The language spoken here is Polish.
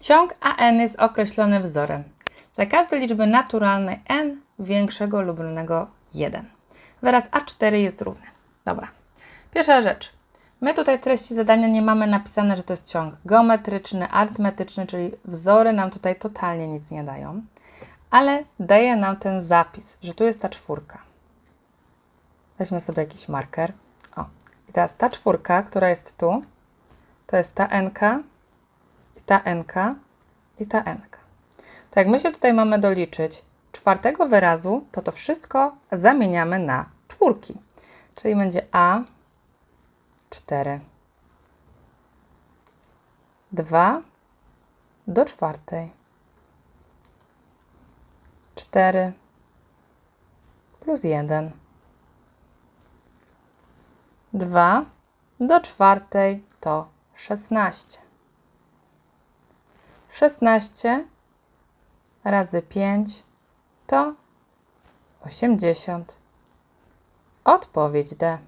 Ciąg AN jest określony wzorem. Dla każdej liczby naturalnej n większego lub równego 1. Wyraz A4 jest równy. Dobra. Pierwsza rzecz. My tutaj w treści zadania nie mamy napisane, że to jest ciąg geometryczny, arytmetyczny, czyli wzory nam tutaj totalnie nic nie dają, ale daje nam ten zapis, że tu jest ta czwórka. Weźmy sobie jakiś marker. O. I teraz ta czwórka, która jest tu, to jest ta nk, i ta nk, i ta nk. To jak my się tutaj mamy doliczyć czwartego wyrazu, to to wszystko zamieniamy na czwórki. Czyli będzie a 4. 2 do czwartej. 4 plus 1. 2 do czwartej to 16. 16 razy 5 to 80. Odpowiedź D.